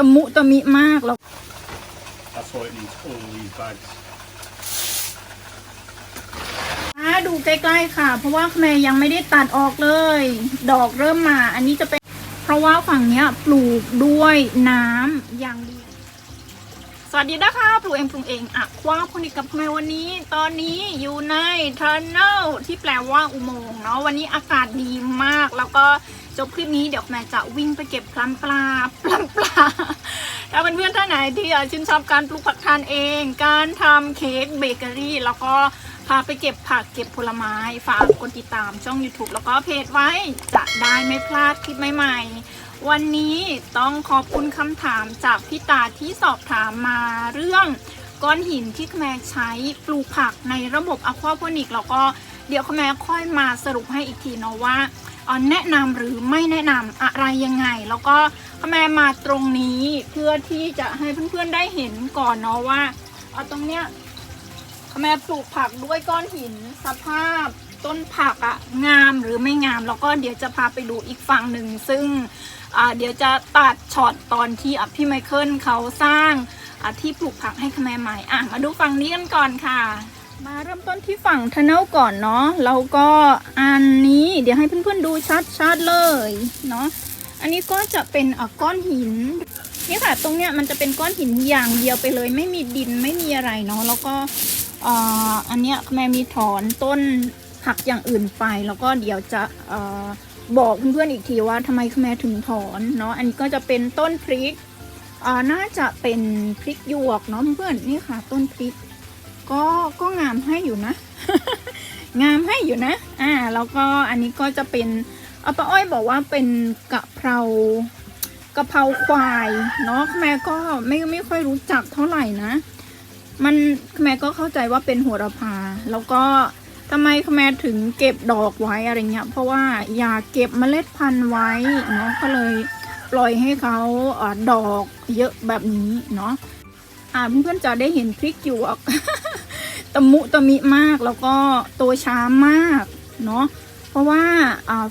ะมุตะมิมากแล้ว That's why it needs all these bags. มาดูใกล้ๆค่ะ เพราะว่าแม่ยังไม่ได้ตัดออกเลย ดอกเริ่มมา อันนี้จะเป็น เพราะว่าฝั่งเนี้ยปลูกด้วยน้ำอย่างดี สวัสดีนะคะปลูกเองปลูกเองอะคว้าพนิกกับแม่วันนี้ ตอนนี้อยู่ในทันเนลที่แปลว่าอุโมงค์เนาะวันนี้อากาศดีมาก แล้วก็จบคลิปนี้เดี๋ยวแม่จะวิ่งไปเก็บพลันปลาพลันปลาถ้าเพื่อนๆท่านไหนที่ชื่นชอบการปลูกผักทานเอง การทำเค้กเบเกอรี่ แล้วก็พาไปเก็บผักเก็บผลไม้ฝากกดติดตามช่อง YouTube แล้วก็เพจไว้จะได้ไม่พลาดคลิปใหม่ๆ วันนี้ต้องขอบคุณคำถามจากพี่ตาที่สอบถามมาเรื่องก้อนหินที่แม่ใช้ปลูกผักในระบบอะควาโพนิกแล้วก็เดี๋ยวแม่ค่อยมาสรุปให้อีกทีเนาะว่าแนะนำหรือไม่แนะนำอะไรยังไง แล้วก็แม่มาตรงนี้เพื่อที่จะให้เพื่อนๆได้เห็นก่อนเนาะว่าเอาตรงเนี้ยแม่ปลูกผักด้วยก้อนหินสภาพ ต้นผักอะงามหรือไม่งาม แล้วก็เดี๋ยวจะพาไปดูอีกฝั่งหนึ่งซึ่งเดี๋ยวจะตัดช็อตตอนที่พี่ไมเคิลเขาสร้างที่ปลูกผักให้คะแม่ใหม่อะมาดูฝั่งนี้กันก่อนค่ะ มาเริ่มต้นที่ฝั่งทันเนลก่อนเนาะแล้วก็อันนี้เดี๋ยวให้เพื่อนๆดูชัดๆเลยเนาะอันนี้ก็จะเป็นก้อนหินนี่ค่ะตรงเนี้ยมันจะเป็นก้อนหินอย่างเดียวไปเลย ไม่มีดินไม่มีอะไรเนาะแล้วก็อันเนี้ยแม่มีถอนต้น ผักอย่างอื่นไป แล้วก็เดี๋ยวจะออบอกเพื่อนๆอีกทีว่าทำไมแม่ถึงถอนเนาะอันนี้ก็จะเป็นต้นพริกน่าจะเป็นพริกหยวกเนาะเพื่อนนี่ค่ะ ต้นพริก ก็ก็งามให้อยู่นะ งามให้อยู่นะ อ่า แล้วก็อันนี้ก็จะเป็นเอาป้าอ้อยบอกว่าเป็นกะเพรากะเพราควายเนาะแม่ก็ไม่ไม่ค่อยรู้จักเท่าไหร่นะ มันแม่ก็เข้าใจว่าเป็นโหระพา แล้วก็ ทำไมแม่ถึงเก็บดอกไว้อะไรเงี้ย เพราะว่าอยากเก็บเมล็ดพันธุ์ไว้เนาะก็เลยปล่อยให้เขาอดอกเยอะแบบนี้เนาะอ่าเพื่อนๆจะได้เห็นพริกหยวกตะมุตะมิมากแล้วก็โตช้ามากเนาะเพราะว่า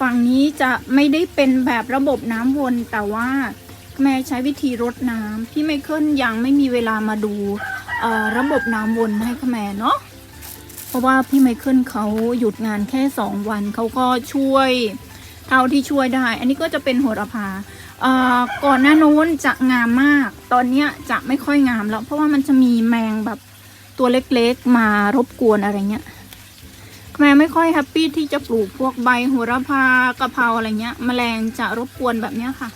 ฝั่งนี้จะไม่ได้เป็นแบบระบบน้ำวนแต่ว่าแม่ใช้วิธีรดน้ำพี่ไมเคิลยังไม่มีเวลามาดูระบบน้ำวนให้แม่เนาะ เพราะว่าพี่ไมเคิลเขาหยุดงานแค่สองวันเขาก็ช่วยเท่าที่ช่วยได้ อันนี้ก็จะเป็นโหระพาอ่อก่อนหน้านู้นจะงามมาก ตอนเนี้ยจะไม่ค่อยงามแล้ว เพราะว่ามันจะมีแมงแบบตัวเล็กๆมารบกวนอะไรเงี้ยแม่ไม่ค่อยแฮปปี้ที่จะปลูกพวกใบโหระพากะเพราอะไรเงี้ยแมลงจะรบกวนแบบเนี้ยค่ะ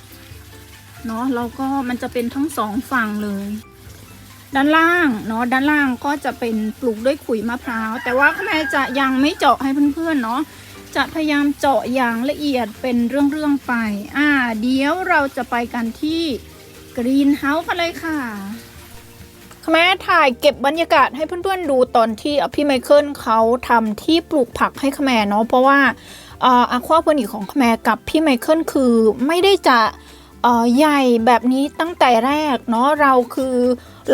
เนาะแล้วก็มันจะเป็นทั้งสองฝั่งเลย ด้านล่างเนาะด้านล่างก็จะเป็นปลูกด้วยขุยมะพร้าว แต่ว่าแม่จะยังไม่เจาะให้เพื่อนๆเนาะจะพยายามเจาะอย่างละเอียดเป็นเรื่องๆไป อ่า เดี๋ยวเราจะไปกันที่กรีนเฮาส์กันเลยค่ะแม่ถ่ายเก็บบรรยากาศให้เพื่อนๆดูตอนที่พี่ไมเคิลเขาทำที่ปลูกผักให้ขแมเนาะเพราะว่าอะควาพนิกของขแมกับพี่ไมเคิลคือไม่ได้จะอ่อใหญ่แบบนี้ตั้งแต่แรกเนาะเราคือ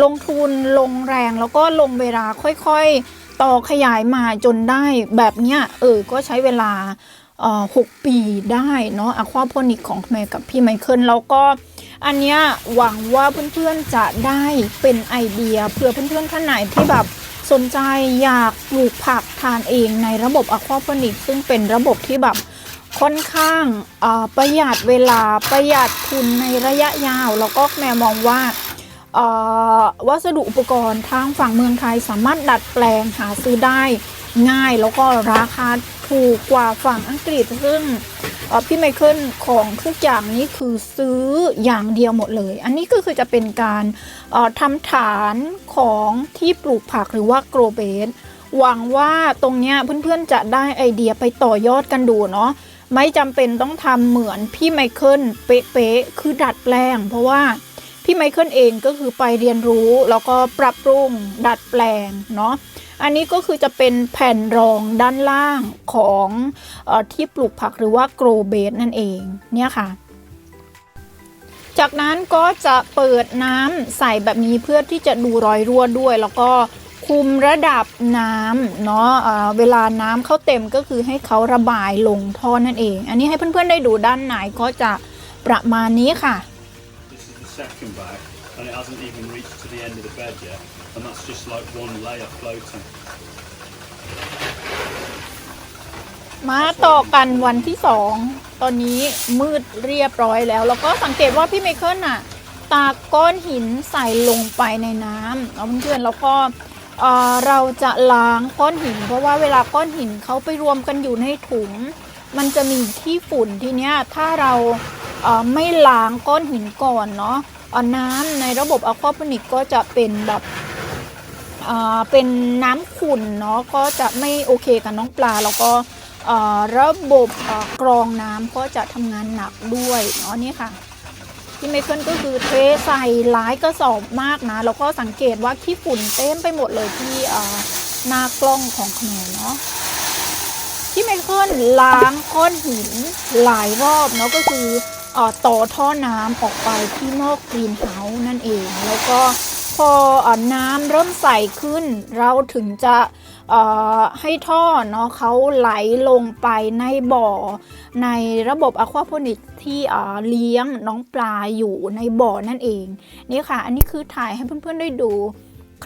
ลงทุนลงแรงแล้วก็ลงเวลาค่อยๆ ต่อขยายมาจนได้แบบเนี้ยเออก็ใช้เวลาหกปีได้เนาะอะควาโพนิกของแม่กับพี่ไมเคิลแล้วก็อันเนี้ยหวังว่าเพื่อนๆจะได้เป็นไอเดียเผื่อเพื่อนๆท่านไหนที่แบบสนใจอยากปลูกผักทานเองในระบบอะควาโพนิกซึ่งเป็นระบบที่แบบค่อนข้างประหยัดเวลาประหยัดทุนในระยะยาว แล้วก็แม่มองว่า วัสดุอุปกรณ์ทางฝั่งเมืองไทยสามารถดัดแปลงหาซื้อได้ง่ายแล้วก็ราคาถูกกว่าฝั่งอังกฤษซึ่งพี่ไมเคิลของทุกอย่างนี้คือซื้ออย่างเดียวหมดเลย อันนี้ก็คือจะเป็นการทำฐานของที่ปลูกผักหรือว่าโกรเบสหวังว่าตรงเนี้ยเพื่อนๆจะได้ไอเดียไปต่อยอดกันดูเนาะไม่จำเป็นต้องทำเหมือนพี่ไมเคิลเป๊ะๆคือดัดแปลงเพราะว่า พี่ไมเคิลเองก็คือไปเรียนรู้แล้วก็ปรับปรุงดัดแปลงเนาะอันนี้ก็คือจะเป็นแผ่นรองด้านล่างของอที่ปลูกผักหรือว่าโกรเบสนั่นเองเนี่ยค่ะ จากนั้นก็จะเปิดน้ำใส่แบบนี้เพื่อที่จะดูรอยรั่วด้วย แล้วก็คุมระดับน้ำเนาะเอ่อเวลาน้ำเข้าเต็มก็คือให้เขาระบายลงท่อนั่นเอง อันนี้ให้เพื่อนๆได้ดูด้านไหนก็จะประมาณนี้ค่ะ second bag and it hasn't even reached to the end of the bed yet. And that's just like one layer floating. มาต่อกันวันที่สองตอนนี้มืดเรียบร้อยแล้ว แล้วก็สังเกตว่าพี่ไมเคิลน่ะตากก้อนหินใส่ลงไปในน้ำเอาเพื่อนๆแล้วก็เราจะล้างก้อนหิน เพราะว่าเวลาก้อนหินเขาไปรวมกันอยู่ในถุง มันจะมีที่ฝุ่นทีเนี้ยถ้าเรา ไม่ล้างก้อนหินก่อนเนาะน้ำในระบบอะควาโพนิกก็จะเป็นแบบเป็นน้ำขุ่นเนาะก็จะไม่โอเคกับน้องปลาแล้วก็ระบบกรองน้ำก็จะทำงานหนักด้วยเนาะนี่ค่ะที่ไมเคิลก็คือเทใส่หลายกระสอบมากนะแล้วก็สังเกตว่าขี้ฝุ่นเต็มไปหมดเลยที่หน้ากล้องของแขนเนาะที่ไมเคิลล้างก้อนหินหลายรอบเนาะก็คือ ต่อท่อน้ำออกไปที่นอกกรีนเฮาส์นั่นเอง แล้วก็พออน้ำเริ่มใสขึ้น เราถึงจะให้ท่อเนาะเขาไหลลงไปในบ่อ ในระบบอะควาโพนิกที่เลี้ยงน้องปลาอยู่ในบ่อนั่นเองนี่ค่ะ อันนี้คือถ่ายให้เพื่อนๆได้ดูค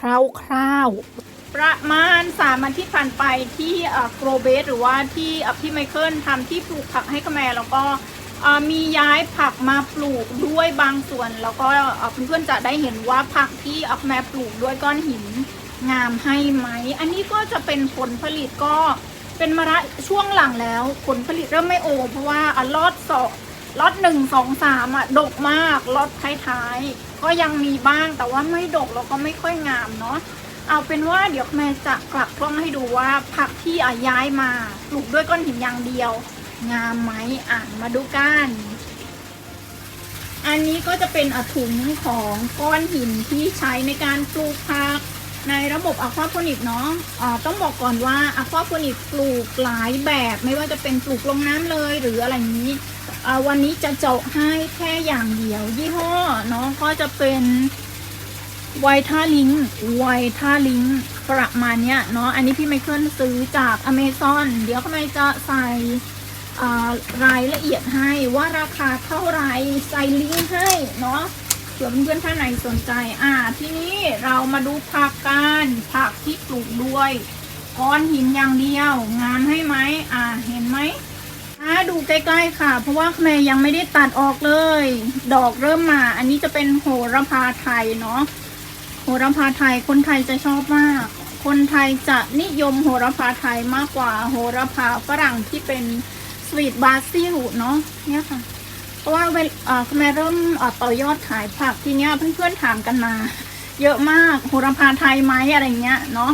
ร่าวๆ ประมาณสามวันที่ผ่านไปที่โกรเบสหรือว่าที่พี่ไมเคิลทำที่ปลูกผักให้กระแมแล้วก็ มีย้ายผักมาปลูกด้วยบางส่วน แล้วก็เพื่อนๆจะได้เห็นว่าผักที่อักแมปลูกด้วยก้อนหินงามให้ไหม อันนี้ก็จะเป็นผลผลิตก็เป็นมะระช่วงหลังแล้ว ผลผลิตเริ่มไม่โอ เพราะว่าอลอตสองล็อตหนึ่งสองสามอะดกมากล็อตท้ายๆ ก็ยังมีบ้างแต่ว่าไม่ดกแล้วก็ไม่ค่อยงามเนาะเอาเป็นว่าเดี๋ยวแม่จะกลับกล้องให้ดูว่าผักที่อะย้ายมาปลูกด้วยก้อนหินอย่างเดียว งามไหมอ่านมาดูกัน อันนี้ก็จะเป็นอถุงของก้อนหินที่ใช้ในการปลูกผักในระบบอะควาโพนิกเนาะะต้องบอกก่อนว่าอะควาโพนิกปลูกหลายแบบไม่ว่าจะเป็นปลูกลงน้ำเลยหรืออะไรนี้ วันนี้จะเจาะให้แค่อย่างเดียวยี่ห้อเนาะก็จะเป็นไวท่าลิงไวท่าลิงประมาณเนี้ยเนาะอันนี้พี่ไมเคิลซื้อจากอเมซอนเดี๋ยวก็ไม่จะใส่ รายละเอียดให้ว่าราคาเท่าไรใส่ลิงก์ให้เนาะเผื่อเพื่อนๆท่านไหนสนใจ อ่า ทีนี้เรามาดูผักกันผักที่ปลูกด้วยก้อนหินอย่างเดียว งามให้ไหมอ่าเห็นไหมอ่าดูใกล้ๆค่ะ เพราะว่าแม่ยังไม่ได้ตัดออกเลย ดอกเริ่มมา อันนี้จะเป็นโหระพาไทยเนาะโหระพาไทยคนไทยจะชอบมาก คนไทยจะนิยมโหระพาไทยมากกว่าโหระพาฝรั่งที่เป็น สวีทบาซิลเนาะเนี่ยค่ะ เพราะว่าเวลอ่อคุณแม่เริ่มต่อยอดขายผักทีเนี้ยเพื่อนๆถามกันมา เยอะมากโหระพาไทยไหมอะไรเงี้ยเนาะ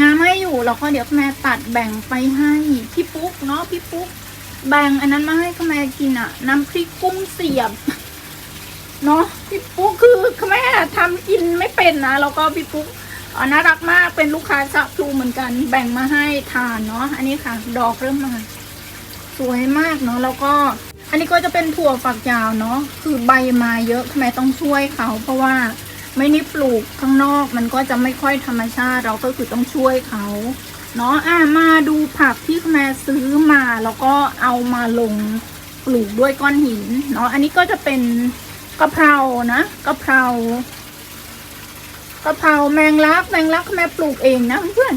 งามให้อยู่แล้วก็เดี๋ยวแม่ตัดแบ่งไปให้พี่ปุ๊กเนาะพี่ปุ๊กแบ่งอันนั้นมาให้แม่กินอะน้ำพริกกุ้งเสียบเนาะพี่ปุ๊กคือแม่ทำกินไม่เป็นนะแล้วก็พี่ปุ๊กน่ารักมากเป็นลูกค้าสักพลูเหมือนกัน แบ่งมาให้ทานเนาะอันนี้ค่ะ ดอกเริ่มมา สวยมากเนาะแล้วก็อันนี้ก็จะเป็นถั่วฝักยาวเนาะคือใบมาเยอะทำไมต้องช่วยเขา เพราะว่าไม่นี่ปลูกข้างนอกมันก็จะไม่ค่อยธรรมชาติเราก็คือต้องช่วยเขาเนาะอะมาดูผักที่แม่ซื้อมาแล้วก็เอามาลงปลูกด้วยก้อนหินเนาะอันนี้ก็จะเป็นกะเพรานะกะเพรากะเพราแมงลักแมงลักแม่ปลูกเองนะเพื่อน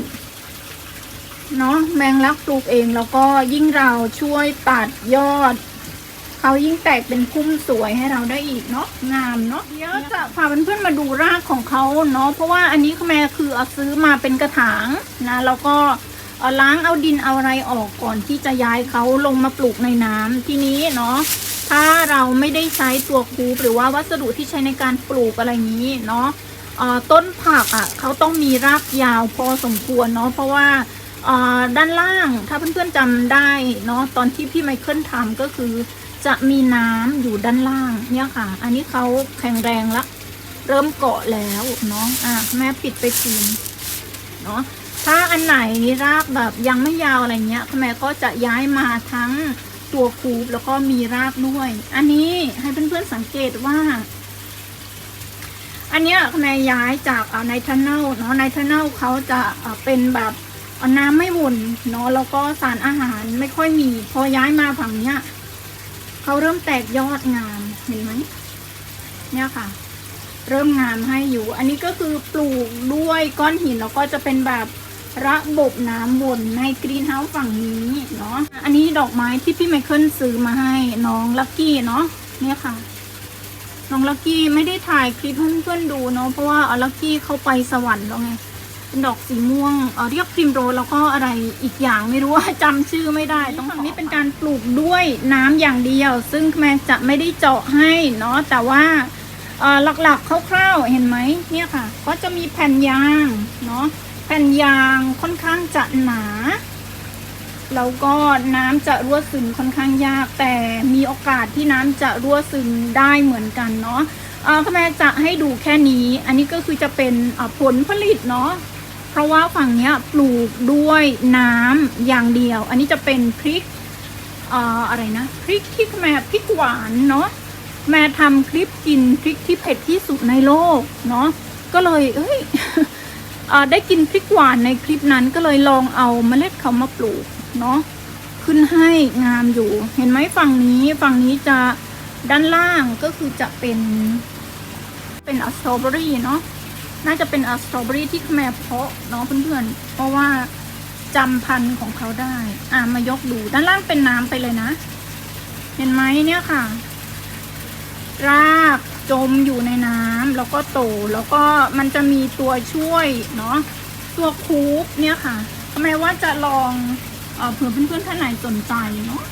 เนาะแมงลักปลูกเองแล้วก็ยิ่งเราช่วยตัดยอด เขายิ่งแตกเป็นพุ่มสวยให้เราได้อีกเนาะงามเนาะเดี๋ยวจะพาเพื่อนๆมาดูรากของเขาเนาะเพราะว่าอันนี้แม่คือเอาซื้อมาเป็นกระถางนะแล้วก็เอาล้างเอาดินเอาอะไรออกก่อนที่จะย้ายเขาลงมาปลูกในน้ำที่นี้เนาะถ้าเราไม่ได้ใช้ตัวคูปหรือว่าวัสดุที่ใช้ในการปลูกอะไรนี้เนาะต้นผักอะเขาต้องมีรากยาวพอสมควรเนาะเพราะว่า ด้านล่างถ้าเพื่อนๆจำได้เนาะตอนที่พี่ไมเคิลทำก็คือจะมีน้ำอยู่ด้านล่างเนี่ยค่ะ อันนี้เขาแข็งแรงแล้วเริ่มเกาะแล้วเนาะอะแม่ปิดไปทีนเนาะถ้าอันไหนรากแบบยังไม่ยาวอะไรเงี้ยแม่ก็จะย้ายมาทั้งตัวคูบแล้วก็มีรากด้วย อันนี้ให้เพื่อนๆสังเกตว่า อันเนี้ยแม่ย้ายจากในทันเนลเนาะในทันเนลเขาจะเอ่อเป็นแบบ น้ำไม่วนเนาะแล้วก็สารอาหารไม่ค่อยมี พอย้ายมาฝั่งเนี้ยเขาเริ่มแตกยอดงามเห็นไหมเนี่ยค่ะ เริ่มงามให้อยู่ อันนี้ก็คือปลูกด้วยก้อนหินแล้วก็จะเป็นแบบระบบน้ำวนในกรีนเฮาส์ฝั่งนี้เนาะอันนี้ดอกไม้ที่พี่ไมเคิลซื้อมาให้น้องลักกี้เนาะเนี่ยค่ะ น้องลักกี้ไม่ได้ถ่ายคลิปให้เพื่อนๆดูเนาะเพราะว่าเอาลักกี้เขาไปสวรรค์แล้วไง เป็นดอกสีม่วงเออเรียกพริมโรสแล้วก็อะไรอีกอย่างไม่รู้ว่า จำชื่อไม่ได้ ต้องฝั่งนี้เป็นการปลูกด้วยน้ำอย่างเดียว ซึ่งแม่จะไม่ได้เจาะให้เนาะแต่ว่าเอ่อหลักๆคร่าวๆเห็นไหมเนี่ยค่ะ ก็จะมีแผ่นยางเนาะแผ่นยางค่อนข้างจะหนา แล้วก็น้ำจะรั่วซึมค่อนข้างยาก แต่มีโอกาสที่น้ำจะรั่วซึมได้เหมือนกันเนาะเอ่อคุณแม่จะให้ดูแค่นี้ อันนี้ก็คือจะเป็นอ่าผลผลิตเนาะ เพราะว่าฝั่งเนี้ยปลูกด้วยน้ำอย่างเดียว อันนี้จะเป็นพริกเอ่ออะไรนะพริกที่แม่พริกหวานเนาะแม่ทำคลิปกินพริกที่เผ็ดที่สุดในโลกเนาะก็เลยเอ้ยอได้กินพริกหวานในคลิปนั้นก็เลยลองเอาเมล็ดเขามาปลูกเนาะขึ้นให้งามอยู่ เห็นไหมฝั่งนี้ฝั่งนี้จะด้านล่างก็คือจะเป็นเป็นสตรเบอรี่เนาะ น่าจะเป็นสตรอเบอรี่ที่แม่เพาะเนาะเพื่อนๆ เพราะว่าจำพันธุ์ของเขาได้ อ่ามายกดู ด้านล่างเป็นน้ำไปเลยนะ เห็นไหมเนี่ยค่ะ รากจมอยู่ในน้ำแล้วก็โตแล้วก็มันจะมีตัวช่วยเนาะตัวคูปเนี่ยค่ะทำไมว่าจะลองเออเผื่อเพื่อนๆท่านไหนสนใจเนาะ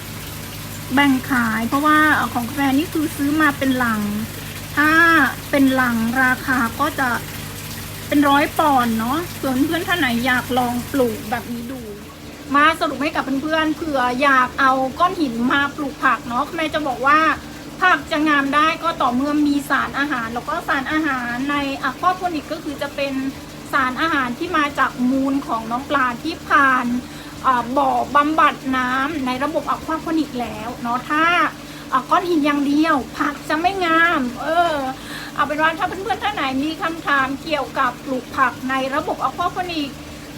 แบ่งขายเพราะว่าของกาแฟนี่คือซื้อมาเป็นหลัง ถ้าเป็นหลังราคาก็จะ เป็นร้อยปอนเนาะส่วนเพื่อนท่านไหนอยากลองปลูกแบบนี้ดู มาสรุปให้กับเพื่อนๆเผื่ออยากเอาก้อนหินมาปลูกผักเนาะแม่จะบอกว่าผักจะงามได้ก็ต่อเมื่อมีสารอาหาร แล้วก็สารอาหารในอะควาโพนิกก็คือจะเป็นสารอาหารที่มาจากมูลของน้องปลาที่ผ่านอ่าบ่อบำบัดน้ำในระบบอะควาโพนิกแล้วเนาะถ้าอ่าก้อนหินอย่างเดียว ผักจะไม่งาม เออ เอาเป็นว่าถ้าเพื่อนๆท่านไหนมีคำถามเกี่ยวกับปลูกผักในระบบอควาโพนิก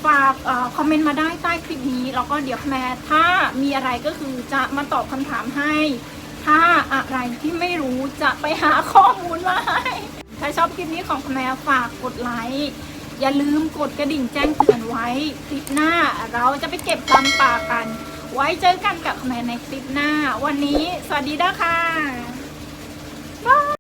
ฝากคอมเมนต์มาได้ใต้คลิปนี้ แล้วก็เดี๋ยวแม่ถ้ามีอะไรก็คือจะมาตอบคำถามให้ ถ้าอะไรที่ไม่รู้จะไปหาข้อมูลมาให้ถ้าชอบคลิปนี้ของแม่ฝากกดไลค์อย่าลืมกดกระดิ่งแจ้งเตือนไว้ คลิปหน้าเราจะไปเก็บลำป่ากัน ไว้เจอกันกับแม่ในคลิปหน้า วันนี้สวัสดีนะคะ